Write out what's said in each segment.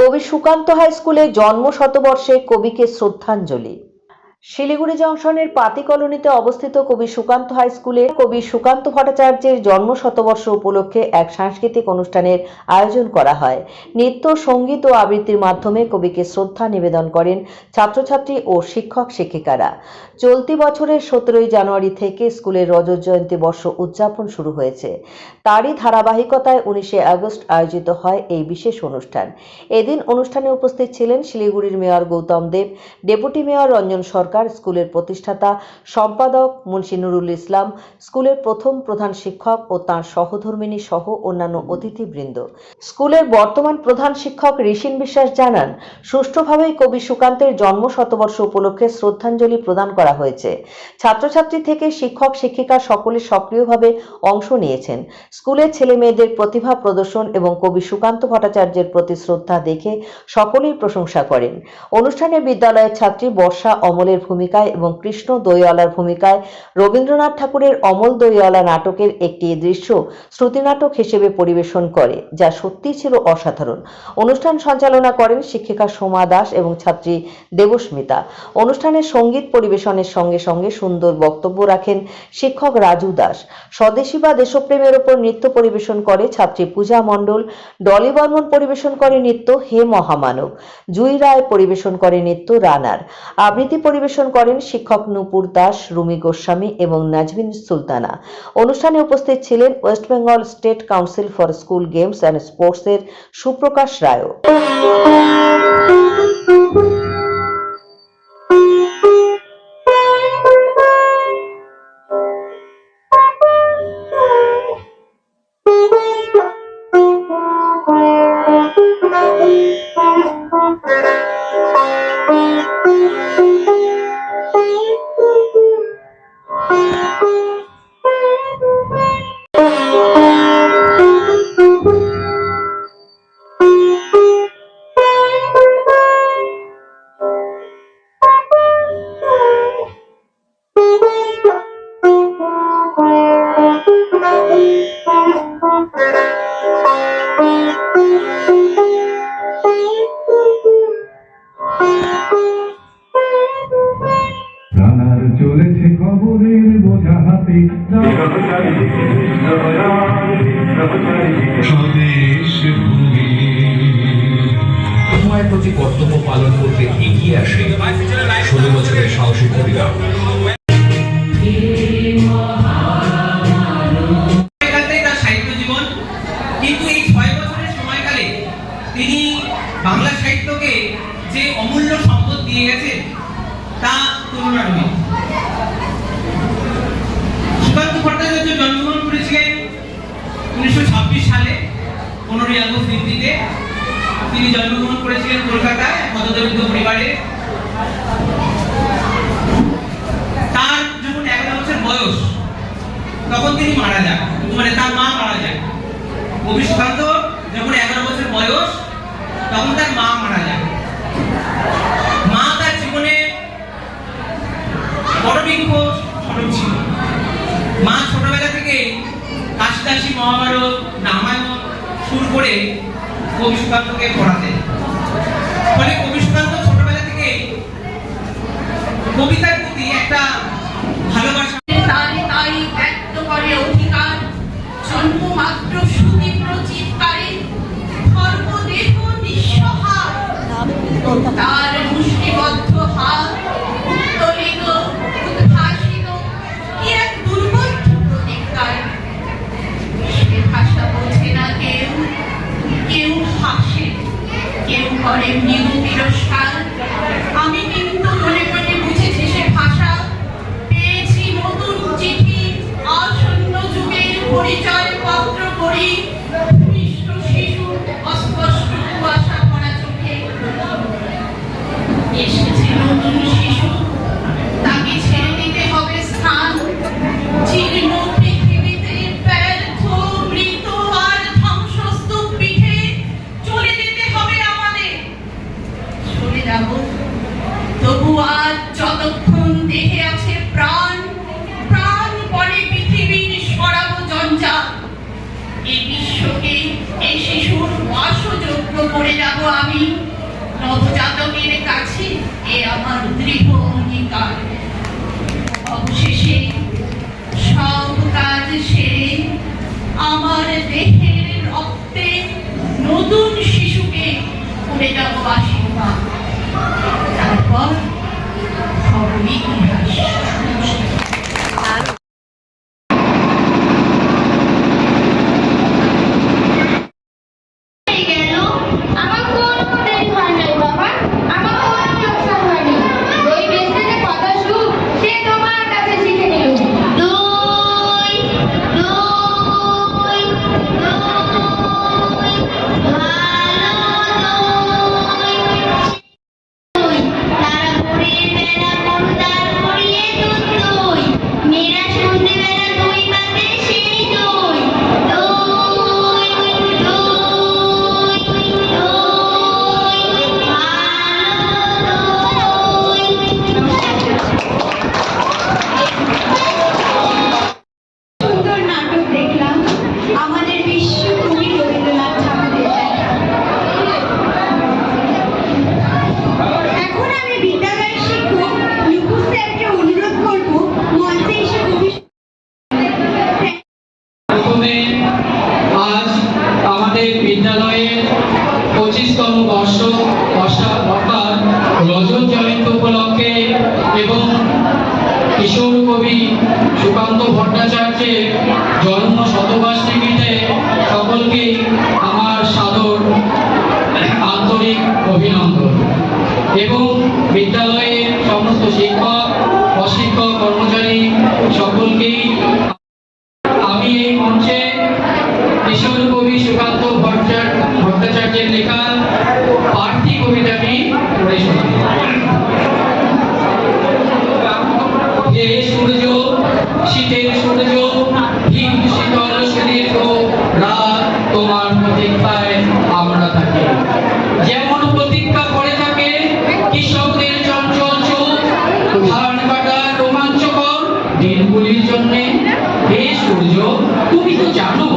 কবি সুকান্ত হাই স্কুলে জন্ম শতবর্ষে কবিকে শ্রদ্ধাঞ্জলি। শিলিগুড়ি জংশনের পাতি কলোনিতে অবস্থিত কবি সুকান্ত হাই স্কুলে কবি সুকান্ত ভট্টাচার্যের জন্ম শতবর্ষ উপলক্ষে এক সাংস্কৃতিক অনুষ্ঠানের আয়োজন করা হয়। নৃত্য, সংগীত ও আবৃত্তির মাধ্যমে কবিকে শ্রদ্ধা নিবেদন করেন ছাত্রছাত্রী ও শিক্ষক শিক্ষিকারা। চলতি বছরের সতেরোই জানুয়ারি থেকে স্কুলের রজত জয়ন্তী বর্ষ উদযাপন শুরু হয়েছে। তারই ধারাবাহিকতায় উনিশে আগস্ট আয়োজিত হয় এই বিশেষ অনুষ্ঠান। এদিন অনুষ্ঠানে উপস্থিত ছিলেন শিলিগুড়ির mayor Gautam Deb, deputy mayor Ranjan Sarkar স্কুলের প্রতিষ্ঠাতা, সম্পাদক মুন্সি নুরুল ইসলাম, স্কুলের প্রথম প্রধান শিক্ষক ও তাঁর সহধর্মিনী সহ অন্যান্য অতিথিবৃন্দ। স্কুলের বর্তমান প্রধান শিক্ষক ঋষিন বিশ্বাস জানান, সুষ্ঠুভাবেই কবি সুকান্তের জন্ম শতবর্ষ উপলক্ষে শ্রদ্ধাঞ্জলি প্রদান করা হয়েছে। ছাত্রছাত্রী থেকে শিক্ষক, শিক্ষিকা সকলে সক্রিয়ভাবে অংশ নিয়েছেন। স্কুলের ছেলে মেয়েদের প্রতিভা প্রদর্শন এবং কবি সুকান্ত ভট্টাচার্যের প্রতি শ্রদ্ধা দেখে সকলেই প্রশংসা করেন। অনুষ্ঠানে বিদ্যালয়ের ছাত্রী বর্ষা অমলের ভূমিকায় এবং কৃষ্ণ দইওয়ালার ভূমিকায় রবীন্দ্রনাথ ঠাকুরের অমল দইওয়ালা নাটকের একটি দৃশ্য শ্রুতিনাটক হিসেবে পরিবেশন করে, যা সত্যিই ছিল অসাধারণ। অনুষ্ঠান সঞ্চালনা করেন শিক্ষিকা সোমা দাস এবং ছাত্রী দেবস্মিতা। অনুষ্ঠানে সংগীত পরিবেশনের সঙ্গে সঙ্গে সুন্দর বক্তব্য রাখেন শিক্ষক রাজু দাস। স্বদেশী বা দেশপ্রেমের ওপর নৃত্য পরিবেশন করে ছাত্রী পূজা মণ্ডল। ডলি বর্মন পরিবেশন করে নৃত্য হে মহামানব। জুই রায় পরিবেশন করে নৃত্য রানার। আবৃত্তি পরিবেশন করেন শিক্ষক নূপুর দাস, রুমি গোস্বামী এবং নাজমিন সুলতানা। অনুষ্ঠানে উপস্থিত ছিলেন West Bengal State Council for School Games and স্পোর্টসের সুপ্রকাশ রায়ও। চলেছে খবরের বোঝা হাতে। সময়ের প্রতি কর্তব্য পালন করতে এগিয়ে আসে ষোলো বছরের সাহসী কবিরা। হতদরিদ্র পরিবারে। তার যখন এগারো বছর বয়স, তখন তিনি মারা যান। মানে তার মা মারা যায় কবি সুকান্ত যখন এগারো বছর বয়স, তখন তার মা মারা যায় মা তার জীবনে বড় বৃক্ষ সড়ক ছিল। মা ছোটবেলা থেকে কাশিদাসী মহাভারত, রামায়ণ সুর করে কবি সুকান্তকে পড়াতেন। ফলে কবি সুকান্ত ছোটবেলা থেকে কবিতার প্রতি একটা ভালোবাসা। তারে তাই ব্যক্ত করে অধিকার। জন্মমাত্র সুতীব্র চিৎকারে সর্বদেহ নিঃসহায় তার করি Three. জয়ন্তী উপলক্ষে এবং কিশোর কবি সুকান্ত ভট্টাচার্যের জন্ম শতবার্ষিকীতে সকলকে আমার সাদর আন্তরিক অভিনন্দন। এবং বিদ্যালয়ে সমস্ত শিক্ষক অশিক্ষক কর্মচারী সকলকেই আমি এই মঞ্চে কিশোর কবি সুকান্ত ভট্টাচার্যের লেখা পার্থী কবিতাটি পড়ে শোনাব। হে যেমন প্রতীক্ষা করে থাকে কৃষকদের চঞ্চল চোখ, ধান কাটা রোমাঞ্চকর দিনগুলির জন্যে। হে সূর্য, তুমি তো জানো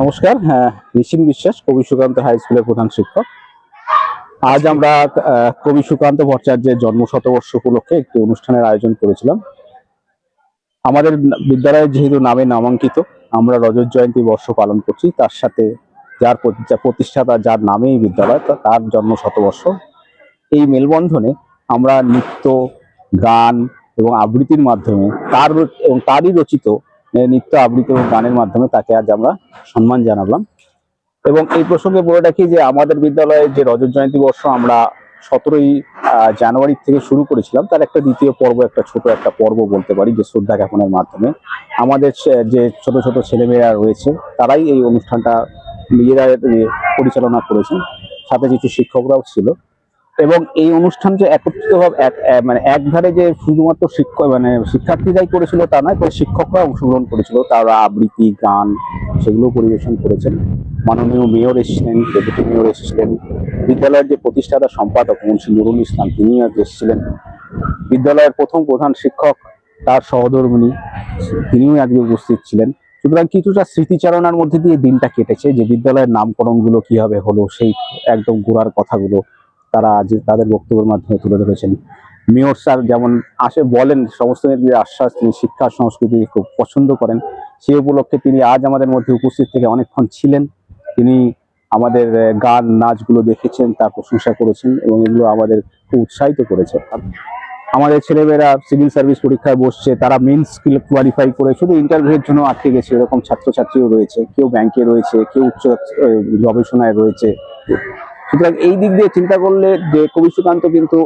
নমস্কার হ্যাঁ, নিশিম বিশ্বাস, কবি সুকান্ত হাই স্কুলের প্রধান শিক্ষক। আজ আমরা কবি সুকান্ত ভট্টাচার্যের জন্ম শতবর্ষ উপলক্ষে একটি অনুষ্ঠানের আয়োজন করেছিলাম। আমাদের বিদ্যালয়ের যেহেতু নামে নামাঙ্কিত, আমরা রজত জয়ন্তী বর্ষ পালন করছি, তার সাথে যার প্রতিষ্ঠাতা যার নামে এই বিদ্যালয় তার জন্ম শতবর্ষ এই মেলবন্ধনে আমরা নৃত্য, গান এবং আবৃত্তির মাধ্যমে তার এবং তারই রচিত নৃত্য আবৃত্তি এবং গানের মাধ্যমে তাকে আজ আমরা সম্মান জানালাম। এবং এই প্রসঙ্গে বলে রাখি যে আমাদের বিদ্যালয়ে যে রজত জয়ন্তী বর্ষ আমরা সতেরোই জানুয়ারি থেকে শুরু করেছিলাম, তার একটা দ্বিতীয় পর্ব, একটা ছোট একটা পর্ব বলতে পারি যে শ্রদ্ধা জ্ঞাপনের মাধ্যমে। আমাদের যে ছোট ছোট ছেলেমেয়েরা রয়েছে, তারাই এই অনুষ্ঠানটা নিজেরা পরিচালনা করেছেন। সাথে কিছু শিক্ষকরাও ছিল। এবং এই অনুষ্ঠান যে একত্রিতভাবে এক মানে একধারে যে শুধুমাত্র শিক্ষক মানে শিক্ষার্থীরাই করেছিল তা নয় তবে শিক্ষকরা অংশগ্রহণ করেছিল। তারা আবৃত্তি, গান সেগুলো পরিবেশন করেছেন। মাননীয় মেয়র এসেছিলেন, ডেপুটি মেয়র এসেছিলেন, বিদ্যালয়ের যে প্রতিষ্ঠাতা সম্পাদক মুন্সি নুরুল ইসলাম আজ এসেছিলেন। বিদ্যালয়ের প্রথম প্রধান শিক্ষক তার সহধর্মিনী, তিনিও আজকে উপস্থিত ছিলেন। সুতরাং কিছুটা স্মৃতিচারণার মধ্যে দিয়ে দিনটা কেটেছে যে বিদ্যালয়ের নামকরণগুলো কীভাবে হলো, সেই একদম গোড়ার কথাগুলো তারা আজ তাদের বক্তব্যের মাধ্যমে তুলে ধরেছেন। মেয়র স্যার যেমন আসে বলেন, সমস্ত যে আশ্বাস তিনি শিক্ষা, সংস্কৃতি খুব পছন্দ করেন। সেই উপলক্ষে তিনি আজ আমাদের মধ্যে উপস্থিত থেকে অনেকক্ষণ ছিলেন। তিনি আমাদের গান, নাচগুলো দেখেছেন, তার প্রশংসা করেছেন এবং এগুলো আমাদের খুব উৎসাহিত করেছে। আমাদের ছেলেমেয়েরা সিভিল সার্ভিস পরীক্ষায় বসছে, তারা মেন স্কিল কোয়ালিফাই করে শুধু ইন্টারভিউয়ের জন্য আটকে গেছে। এরকম ছাত্রছাত্রীও রয়েছে, কেউ ব্যাংকে রয়েছে, কেউ উচ্চ গবেষণায় রয়েছে। সুতরাং এই দিক দিয়ে চিন্তা করলে যে কবি সুকান্ত কিন্তু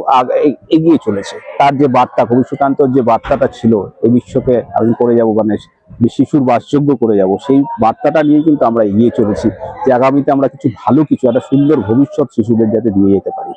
এগিয়ে চলেছে। তার যে বার্তা, কবি সুকান্তর যে বার্তাটা ছিল এই বিশ্বকে আমি করে যাব মানে শিশুর বাসযোগ্য করে যাব, সেই বার্তাটা নিয়ে কিন্তু আমরা এগিয়ে চলেছি যে আগামীতে আমরা কিছু ভালো কিছু, একটা সুন্দর ভবিষ্যৎ শিশুদের যাতে দিয়ে যেতে পারি।